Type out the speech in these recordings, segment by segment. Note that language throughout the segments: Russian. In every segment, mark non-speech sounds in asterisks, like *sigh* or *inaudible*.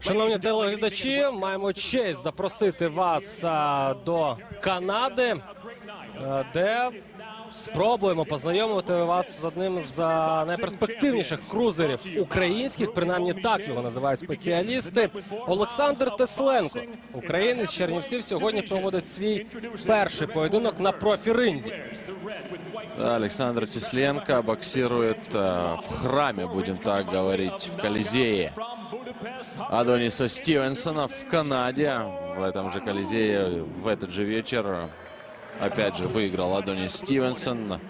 Шановні телеглядачі, маємо честь запросити вас а, до Канади, е, де спробуємо познайомити вас з одним з а, найперспективніших крузерів українських, принаймні так його називають спеціалісти. Олександр Тесленко, українець з Чернівців, сьогодні проводить свій перший поєдинок на профіринзі. Да, Александр Тесленко боксирует э, в храме, будем так говорить, в Колизее. Адониса Стивенсона в Канаде. В этом же Колизее в этот же вечер опять же выиграл Адонис Стивенсон.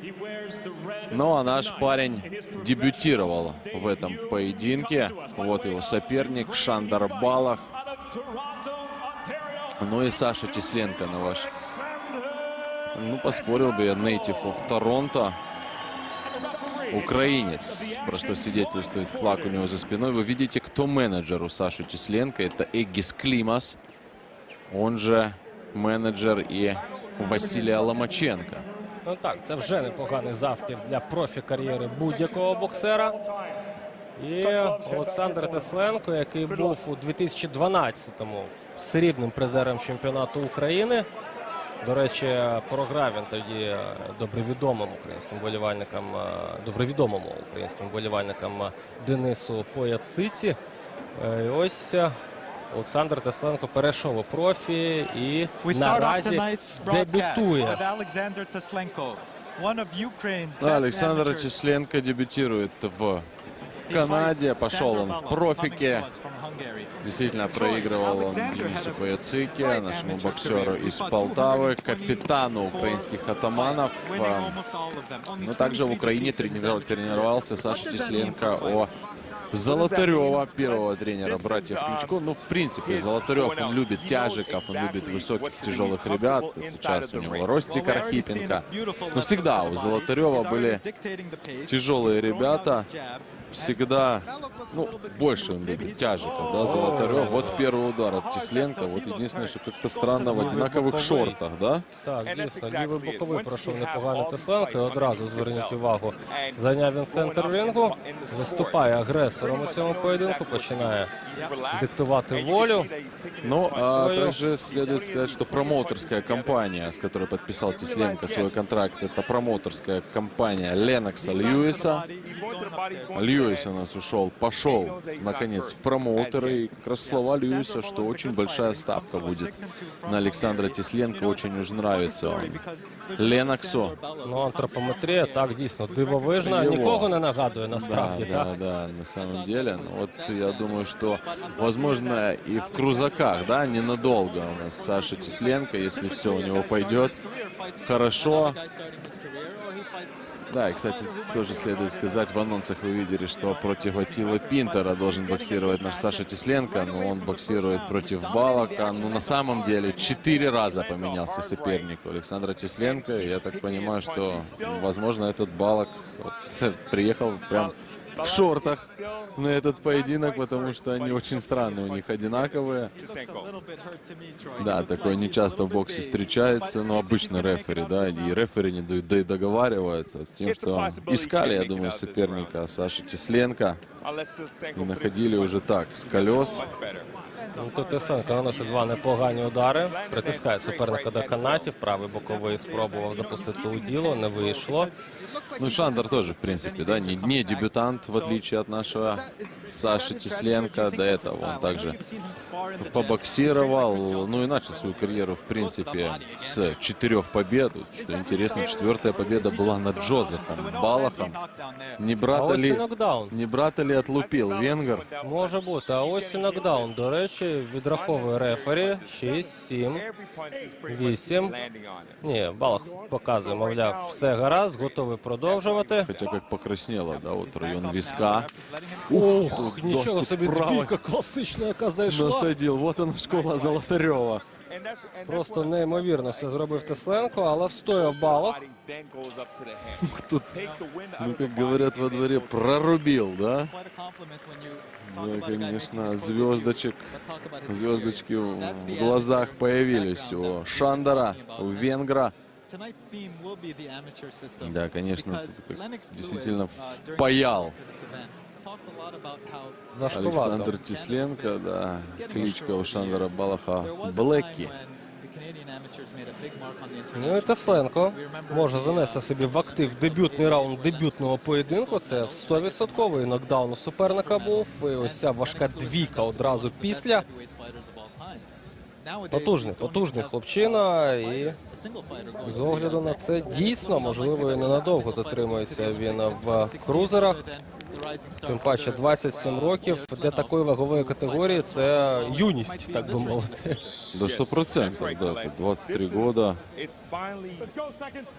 Ну а наш парень дебютировал в этом поединке. Вот его соперник Шандар Балах. Ну и Саша Тесленко на ваш ну, поспорил бы я Нейтив в Торонто. Украинец, про что свидетельствует флаг у него за спиной. Вы видите, кто менеджер у Саши Тесленко. Это Эггис Климас. Он же менеджер и Василия Ломаченко. Ну так, це вже непоганий заспів для профі-кар'єри будь-якого боксера. І Олександр Тесленко, який був у 2012-му срібним призером чемпіонату України. До речі, програв він тоді е, добре відомим українським болівальникам, е, добре відомому українським болівальникам Денису Пояциці. Е, І ось Олександр Тесленко перейшов у профі і We start off наразі tonight's broadcast дебютує. with Alexander Teslenko, one of Ukraine's Да, best Александр amateurs. Тесленко дебютирует в He Канаде. fights Пошел он Sandor в Balog, профике. coming to us from Hungary. Действительно, проигрывал он Alexander Денису had a Паяцике, great нашему amateur боксеру career. He из fought Полтавы, 224 капитану украинских атаманов. winning А, almost all of them. Only Но также в 23 Украине defeats in his тренировал- amateur тренировался career. Саша What does that mean Тесленко for a fighter? о Золотарева, первого тренера братьев Кличко. Ну, в принципе, Золотарев, он любит тяжиков, он любит высоких, тяжелых ребят. Сейчас у него Ростик Архипенко. Но всегда у. Золотарева были тяжелые ребята his jab. Всегда, ну, больше он любит тяжиков, да, Золотарев. Вот первый удар от Тесленко. Вот единственное, что как-то странно в одинаковых шортах, да? Так, дійсно, лівий боковий пройшов непогано Тесленко. І одразу зверніть увагу. Зайняв він центр рингу, виступає агресором у цьому поєдинку, починає диктувати волю. Ну, а Свою. также следует сказать, что промоутерская компания, с которой подписал Тесленко свой контракт, это промоутерская компания Ленокса Льюиса. Льюис у нас ушел, пошел, наконец, в промоутеры. И как раз слова Льюиса, что очень большая ставка будет на Александра Тесленко. Очень уж нравится он Леноксу. Ну, антропометрія так дійсно дивовижна. Його. Нікого не нагадує насправді. да, так? да, да, на самом деле. Ну, вот я думаю, что, возможно, и в крузаках, да, ненадолго у нас Саша Тесленко, если все у него пойдет хорошо. Да, и, кстати, тоже следует сказать, в анонсах вы видели, что против Атила Пинтера должен боксировать наш Саша Тесленко, но он боксирует против Балака. Ну, на самом деле, четыре раза поменялся соперник у Александра Тесленко. Я так понимаю, что, возможно, этот Балак вот, *laughs* приехал прям в шортах на этот поединок, потому что они очень странные, у них одинаковые. Да, такое не часто в боксе встречается, но обычно рефери, да, и рефери не дают, да и договариваются с тем, что искали, я думаю, соперника Саши Тесленко и находили уже так, с колес. Ну, Тут Тесленко наносить два непогані удари, притискає суперника до канатів, правий боковий спробував запустити у діло, не вийшло. Ну, Шандер тоже, в принципе, да, не, не дебютант, в отличие от нашего Саши Тесленко. До этого он также побоксировал, ну и начал свою карьеру, в принципе, с четырех побед. Вот Что интересно, четвертая победа была над Джозефом Балахом. Не А брата ось і ли, нокдаун. не брата ли отлупил венгер? Може бути. А ось і нокдаун. До речі, відраховує рефері 6, 7, 8. Ні, Балах показує, мовляв, все гаразд, готовий продовжувати. Хотя как покраснело, да, вот район виска. Ух, нічого тут собі правий двійка класична, яка зайшла. Насадил. Вот она школа Золотарева. Просто неймовірно все зробив Тесленко, але встояв Балах. Тут, ну, как говорят во дворе, прорубил, да? Да, конечно, звездочек, звездочки в в глазах появились у Шандера, у Венгра. Да, конечно, как действительно впаял Важкувато. Александр Тесленко, да. Кличка у Шандера Балаха Блекки. Ну і Тесленко може занести собі в актив дебютний раунд дебютного поєдинку. Це 100% нокдаун у суперника був. І ось ця важка двійка одразу після. Потужний, потужний хлопчина. І з огляду на це дійсно можливо і ненадовго затримується він в крузерах. Тим паче 27 років для такої вагової категорії це юність, так би мовити. Сто процентов, да. тут 23 года. It's finally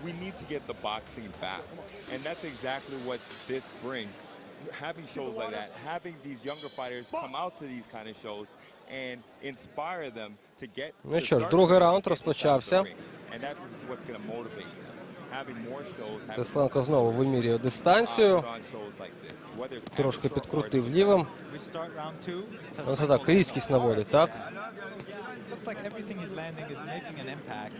we need to get the boxing back, and that's exactly what this brings. Having shows like that, having these younger fighters come out to these kind of shows and inspire them to get. Ну що ж, другий раунд розпочався. And that is what's going to motivate you. Having more shows, having Тесленко знову вимірює дистанцію. shows like this, Трошки amateur or підкрутив лівим. We start round two. Ну це так, різкість наводить, так? Looks like everything he's landing is making an impact.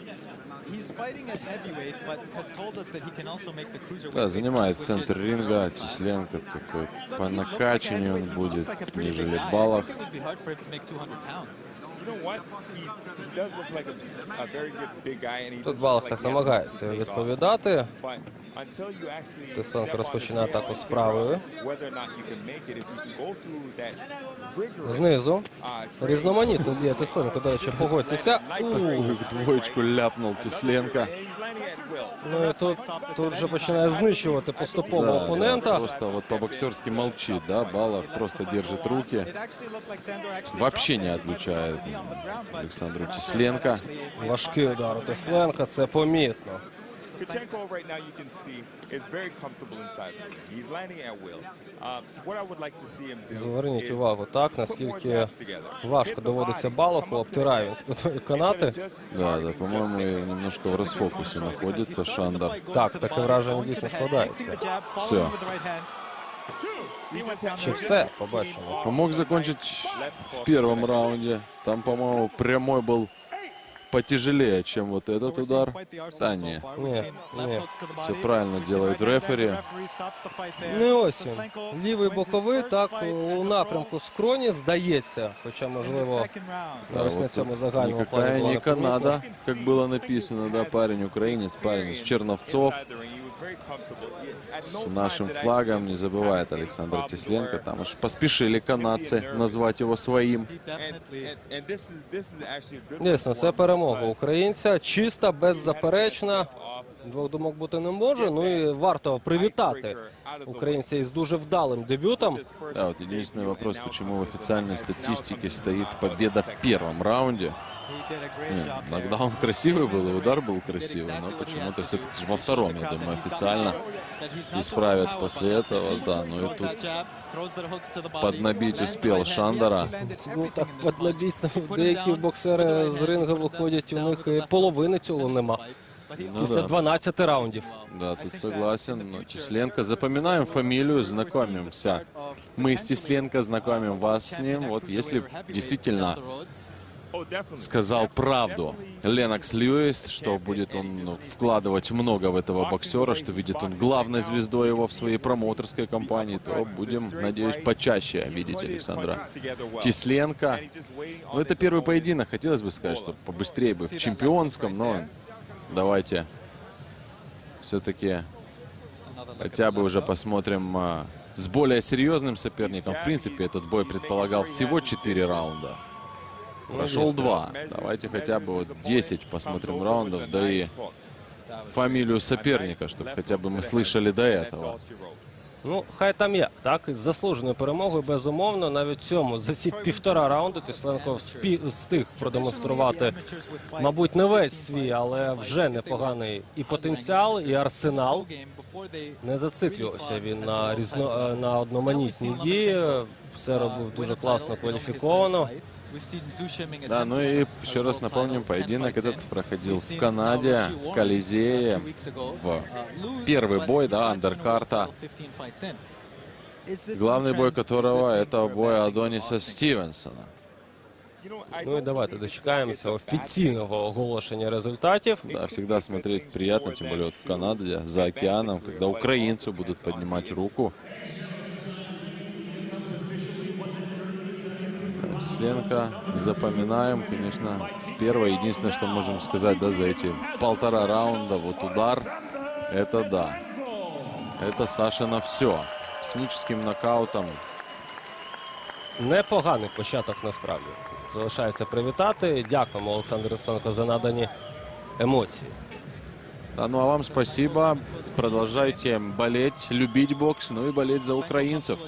He's fighting at heavyweight, but has told us that he can also make the cruiserweight. Да, weight занимает class, which центр is ринга. very good. Тесленко такой Does по he look like a накачанию он heavyweight? He будет, looks like a pretty big нежели guy. I Балах. think it would be hard for him to make 200 pounds. You know what? He, he does look like a, a very good big guy, and he Тут doesn't Балах look так like he has намагається much to take off. відповідати. But until you actually Тесленко step on розпочинає the scale атаку and з figure правої. out Whether or not you can make it, if you can go through that rigorous, Знизу. uh, training, Різноманітно б'є Тесленко, до речі, погодьтеся. Ух, двоечку ляпнул Тесленко. and he's landing at will. Ну і тут, тут вже починає знищувати поступово Да, да, опонента. просто вот по-боксерски молчит, да, Балах просто держит руки. It actually looked like Sandor actually Вообще dropped не it. отвечает Knee on the ground, but Александру not sure Тесленко. if that actually- Важкий удар у Тесленка, це помітно. Kachenko right now, you can see, is very comfortable inside the ring. He's landing at will. Uh, what I would like to see him do Зверніть is увагу, так, put more наскільки jabs together. важко Hit the доводиться body, Балаху, come up to the обтирає він middle. спиною Instead канати. of just Да, да, targeting по-моему, just there. немножко в расфокусе находится Шандар. Так, таке враження дійсно складається. Все. Чи все побачимо? Он мог закончить в первом раунде. Там, по-моему, прямой был потяжелее, чем вот этот удар. Да не, Не, не. все правильно делает рефери. Ну і ось він. Лівий боковий, так, у напрямку скроні, здається. Хоча, можливо, Да, ось на вот цьому тут загальному никакая плані було не не помітно. Канада, как было написано, да, парень украинец, парень из Черновцов. Inside the ring, he was very comfortable. He- at no С time нашим did I see флагом him не забывает have any Александр problem Тесленко. where- Там уж поспешили канадцы назвать его своим. And, and, and this is this is actually a good Дійсно, це перемога because українця. Чиста, беззаперечна. off Двох думок бути не може. Ну і варто привітати українця із дуже вдалим дебютом. his first Да, вот единственный вопрос, почему в официальной статистике стоит победа в первом раунде. Не, нокдаун красивый был, и удар был красивый, но почему-то все-таки во втором, я думаю, официально исправят после этого, да. Ну и тут поднабить успел Шандера. Ну так поднабіть. ну, Деякі боксери з рингу виходять, у них і половини цього нема. Ну Після да, 12 раундів. да, тут согласен. Но Тесленко, запоминаем фамилию, знакомимся. Мы с Тесленко знакомим вас с ним. Вот если действительно Oh, definitely. сказал правду Ленокс Льюис, что будет он вкладывать много в этого боксера, что видит он главной звездой его в своей промоутерской компании, то будем, надеюсь, почаще видеть Александра Тесленко. Ну, это первый поединок. Хотелось бы сказать, что побыстрее бы в чемпионском, но давайте все-таки хотя бы уже посмотрим а, с более серьезным соперником. В принципе, этот бой предполагал всего 4 раунда. Прошел два. Давайте хотя бы вот 10 посмотрим раундов, да и фамилию соперника, чтобы хотя бы мы слышали до этого. Ну, хай там як, так? Із заслуженою перемогою, безумовно, навіть в цьому за ці півтора раунди Тесленко вспі- встиг продемонструвати, мабуть, не весь свій, але вже непоганий і потенціал, і арсенал. Не зациклювався він на різно е, на одноманітні дії. Все робив дуже класно кваліфіковано. Да, ну и еще раз напомним, поединок этот проходил в Канаде, в Колизее, в первый бой, да, андеркарта, главный бой которого это бой Адониса Стивенсона. Ну і давайте дочекаємося офіційного оголошення результатів. Да, всегда смотреть приятно, тем более вот в Канаде, за океаном, когда украинцы будут поднимать руку. Тесленко запоминаем, конечно, первое, единственное, что можем сказать, да, за эти полтора раунда, вот удар, это да. Это Саша на все. Техническим нокаутом Непоганий початок насправді. Залишається привітати. Дякуємо Олександру Тесленко за надані емоції. Да, ну а вам спасибо. Продолжайте болеть, любить бокс, ну и болеть за украинцев.